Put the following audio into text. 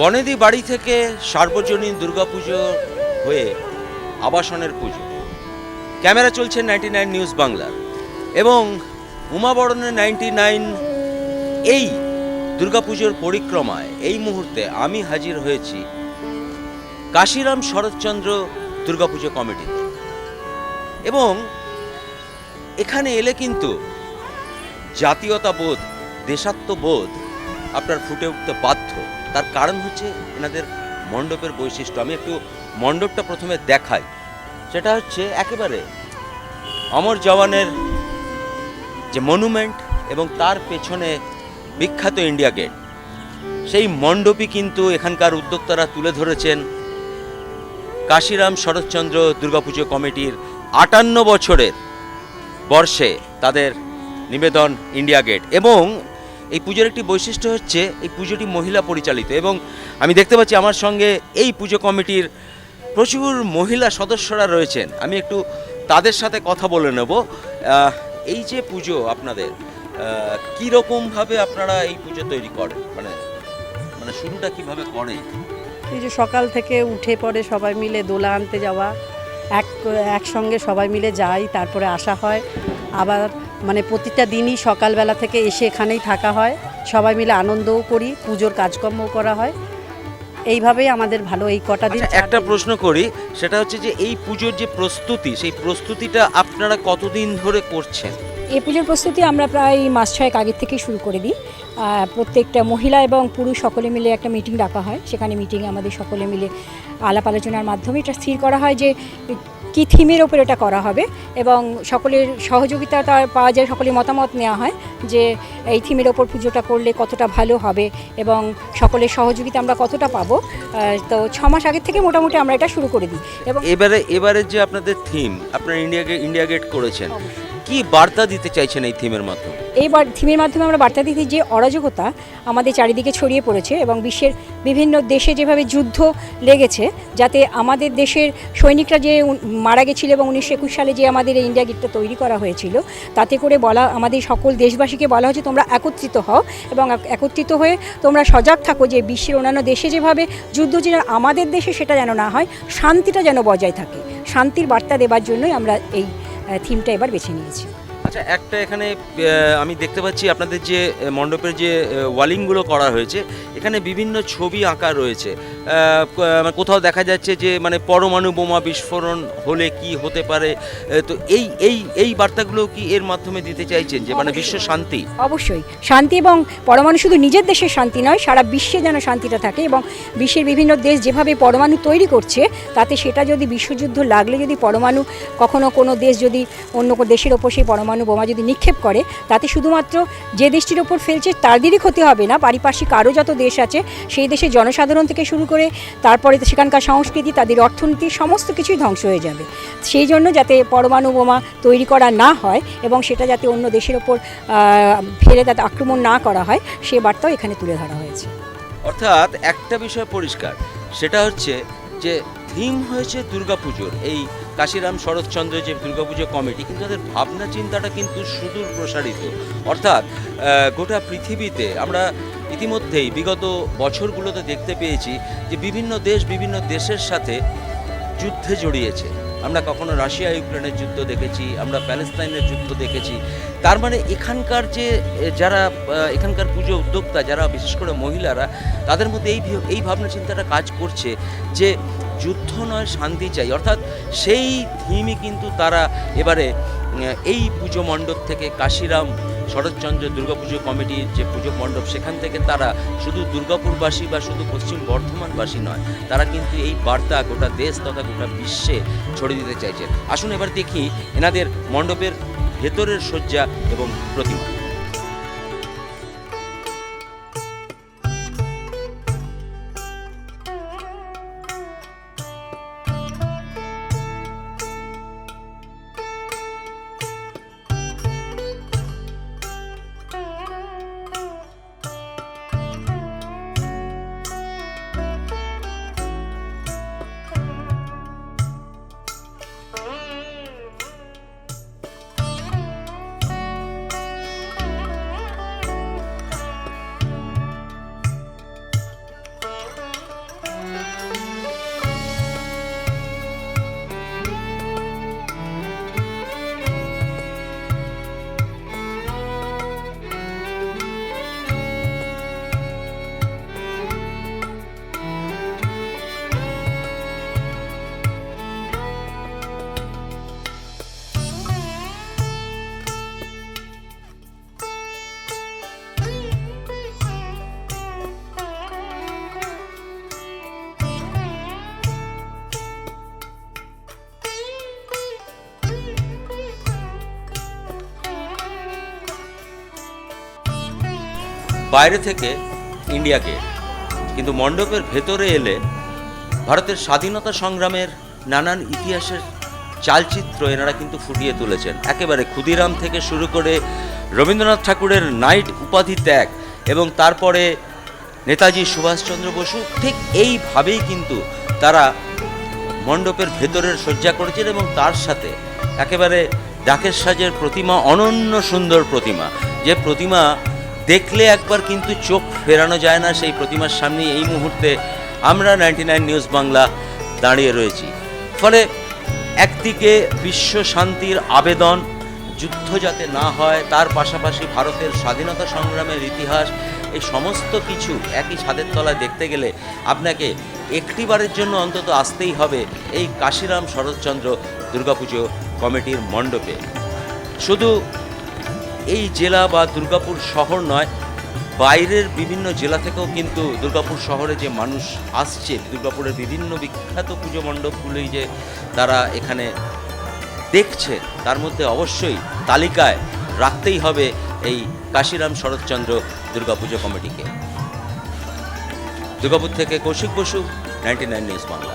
বনেদি বাড়ি থেকে সার্বজনীন দুর্গাপুজো হয়ে আবাসনের পুজো। ক্যামেরা চলছে নাইনটি নাইন নিউজ বাংলার এবং উমাবরণের নাইনটি নাইন এই দুর্গাপুজোর পরিক্রমায় এই মুহূর্তে আমি হাজির হয়েছি কাশিরাম শরৎচন্দ্র দুর্গাপুজো কমিটিতে। এবং এখানে এলে কিন্তু জাতীয়তাবোধ, দেশাত্মবোধ আপনার ফুটে উঠতে বাধ্য তার কারণ হচ্ছে এনাদের মণ্ডপের বৈশিষ্ট্য। আমি একটু মণ্ডপটা প্রথমে দেখাই। সেটা হচ্ছে একেবারে অমর জওয়ানের যে মনুমেন্ট এবং তার পেছনে বিখ্যাত ইন্ডিয়া গেট। সেই মণ্ডপই কিন্তু এখানকার উদ্যোক্তারা তুলে ধরেছেন। কাশিরাম শরৎচন্দ্র দুর্গাপুজো কমিটির আটান্ন বছরের বর্ষে তাদের নিবেদন ইন্ডিয়া গেট। এবং এই পুজোর একটি বৈশিষ্ট্য হচ্ছে এই পুজোটি মহিলা পরিচালিত এবং আমি দেখতে পাচ্ছি আমার সঙ্গে এই পুজো কমিটির প্রচুর মহিলা সদস্যরা রয়েছেন। আমি একটু তাদের সাথে কথা বলে নেব। এই যে পুজো আপনাদের কীরকমভাবে আপনারা এই পুজো তৈরি করেন? মানে মানে শুরুটা কীভাবে করেন? এই যে সকাল থেকে উঠে পড়ে সবাই মিলে দোলা আনতে যাওয়া, এক, একসঙ্গে সবাই মিলে যাই, তারপরে আসা হয়। আবার মানে প্রতিটা দিনই সকালবেলা থেকে এসে এখানেই থাকা হয়। সবাই মিলে আনন্দও করি পুজোর কাজকর্মও করা হয়। এইভাবেই আমাদের ভালো এই কটা দিন আচ্ছা, একটা প্রশ্ন করি সেটা হচ্ছে যে এই পুজোর যে প্রস্তুতি সেই প্রস্তুতিটা আপনারা কতদিন ধরে করছেন? এই পুজোর প্রস্তুতি আমরা প্রায় মাস ছয়েক আগের থেকেই শুরু করে দিই। প্রত্যেকটা মহিলা এবং পুরুষ সকলে মিলে একটা মিটিং ডাকা হয়। সেখানে মিটিংয়ে আমাদের সকলে মিলে আলাপ আলোচনার মাধ্যমে এটা স্থির করা হয় যে কী থিমের ওপর এটা করা হবে এবং সকলের সহযোগিতা তার পাওয়া যায় সকলের মতামত নেওয়া হয় যে এই থিমের ওপর পুজোটা করলে কতটা ভালো হবে এবং সকলের সহযোগিতা আমরা কতটা পাবো। তো ছ মাস আগের থেকে মোটামুটি আমরা এটা শুরু করে দিই। এবং এবারে এবারে যে আপনাদের থিম আপনারা ইন্ডিয়া ইন্ডিয়া গেট করেছেন কি বার্তা দিতে চাইছেন এই থিমের মাধ্যমে? এইবার থিমের মাধ্যমে আমরা বার্তা দিতে যে অরাজকতা আমাদের চারিদিকে ছড়িয়ে পড়েছে এবং বিশ্বের বিভিন্ন দেশে যেভাবে যুদ্ধ লেগেছে, যাতে আমাদের দেশের সৈনিকরা যে মারা গেছিল এবং উনিশশো একুশ সালে যে আমাদের এই ইন্ডিয়া গেটটা তৈরি করা হয়েছিল, তাতে করে বলা, আমাদের সকল দেশবাসীকে বলা হয়েছে তোমরা একত্রিত হও এবং একত্রিত হয়ে তোমরা সজাগ থাকো যে বিশ্বের অন্যান্য দেশে যেভাবে যুদ্ধ যে আমাদের দেশে সেটা যেন না হয়, শান্তিটা যেন বজায় থাকে। শান্তির বার্তা দেওয়ার জন্যই আমরা এই থিমটা এবার বেছে নিয়েছি। আচ্ছা একটা এখানে আমি দেখতে পাচ্ছি আপনাদের যে মণ্ডপের যে ওয়ালিংগুলো করা হয়েছে এখানে বিভিন্ন ছবি আঁকা রয়েছে। কোথাও দেখা যাচ্ছে যে মানে পরমাণু বোমা বিস্ফোরণ হলে কি হতে পারে? তো এই এই এই বার্তাগুলো কি এর মাধ্যমে দিতে চাইছেন যে মানে বিশ্ব শান্তি? অবশ্যই। শান্তি এবং পরমাণু শুধু নিজের দেশের শান্তি নয় সারা বিশ্বে যেন শান্তিটা থাকে এবং বিশ্বের বিভিন্ন দেশ যেভাবে পরমাণু তৈরি করছে তাতে সেটা যদি বিশ্বযুদ্ধ লাগলে যদি পরমাণু কখনো কোনো দেশ যদি অন্য কোনো দেশের ওপর সেই পরমাণু বোমা যদি নিক্ষেপ করে তাতে শুধুমাত্র যে দেশটির ওপর ফেলছে তাদেরই ক্ষতি হবে না পারিপার্শ্বিক আরও যত দেশ আছে। সেই দেশের জনসাধারণ থেকে শুরু করে তারপরে সেখানকার সংস্কৃতি, তাদের অর্থনীতি, সমস্ত কিছুই ধ্বংস হয়ে যাবে। সেই জন্য যাতে পরমাণু বোমা তৈরি করা না হয় এবং সেটা যাতে অন্য দেশের ওপর ফেলে তাতে আক্রমণ না করা হয়, সে বার্তাও এখানে তুলে ধরা হয়েছে। অর্থাৎ একটা বিষয় পরিষ্কার, সেটা হচ্ছে যে থিম হয়েছে দুর্গাপুজোর, এই কাশিরাম শরৎচন্দ্র যে দুর্গাপুজো কমিটি, কিন্তু তাদের ভাবনা চিন্তাটা কিন্তু সুদূর প্রসারিত অর্থাৎ গোটা পৃথিবীতে আমরা ইতিমধ্যেই বিগত বছরগুলোতে দেখতে পেয়েছি যে বিভিন্ন দেশ বিভিন্ন দেশের সাথে যুদ্ধে জড়িয়েছে। আমরা কখনো রাশিয়া, ইউক্রেনের যুদ্ধ দেখেছি, আমরা প্যালেস্তাইনের যুদ্ধ দেখেছি। তার মানে এখানকার যে, যারা এখানকার পুজো উদ্যোক্তা, যারা বিশেষ করে মহিলারা, তাদের মধ্যে এই এই ভাবনা চিন্তাটা কাজ করছে যে যুদ্ধ নয়, শান্তি চাই। অর্থাৎ সেই থিমই কিন্তু তারা এবারে এই পুজো মণ্ডপ থেকে কাশিরাম শরৎচন্দ্র দুর্গাপুজো কমিটির যে পুজো মণ্ডপ, সেখান থেকে তারা শুধু দুর্গাপুরবাসী বা শুধু পশ্চিম বর্ধমানবাসী নয়, তারা কিন্তু এই বার্তা গোটা দেশ তথা গোটা বিশ্বে ছড়িয়ে দিতে চাইছেন আসুন এবার দেখি এনাদের মণ্ডপের ভেতরের শয্যা এবং প্রতিমা। বাইরে থেকে ইন্ডিয়া গেট কিন্তু মণ্ডপের ভেতরে এলে ভারতের স্বাধীনতা সংগ্রামের নানান ইতিহাসের চালচিত্র এনারা কিন্তু ফুটিয়ে তুলেছেন। একেবারে ক্ষুদিরাম থেকে শুরু করে রবীন্দ্রনাথ ঠাকুরের নাইট উপাধি ত্যাগ এবং তারপরে নেতাজি সুভাষচন্দ্র বসু ঠিক এইভাবেই কিন্তু তারা মণ্ডপের ভেতরের শয্যা করেছেন এবং তার সাথে একেবারে ডাকের সাজের প্রতিমা, অনন্য সুন্দর প্রতিমা। যে প্রতিমা দেখলে একবার কিন্তু চোখ ফেরানো যায় না সেই প্রতিমার সামনে এই মুহূর্তে আমরা নাইনটি নাইন নিউজ বাংলা দাঁড়িয়ে রয়েছি। ফলে একদিকে বিশ্ব শান্তির আবেদন, যুদ্ধ যাতে না হয়, তার পাশাপাশি ভারতের স্বাধীনতা সংগ্রামের ইতিহাস, এই সমস্ত কিছু একই ছাদের তলায় দেখতে গেলে আপনাকে একটিবারের জন্য অন্তত আসতেই হবে এই কাশিরাম শরৎচন্দ্র দুর্গাপুজো কমিটির মণ্ডপে। শুধু এই জেলা বা দুর্গাপুর শহর নয়, বাইরের বিভিন্ন জেলা থেকেও কিন্তু দুর্গাপুর শহরে যে মানুষ আসছে, দুর্গাপুরের বিভিন্ন বিখ্যাত পুজো মণ্ডপগুলি যে তারা এখানে দেখছে, তার মধ্যে অবশ্যই তালিকায় রাখতেই হবে এই কাশিরাম শরৎচন্দ্র দুর্গাপুজো কমিটিকে। দুর্গাপুর থেকে Kaushik Basu, ninety nine news Bangla.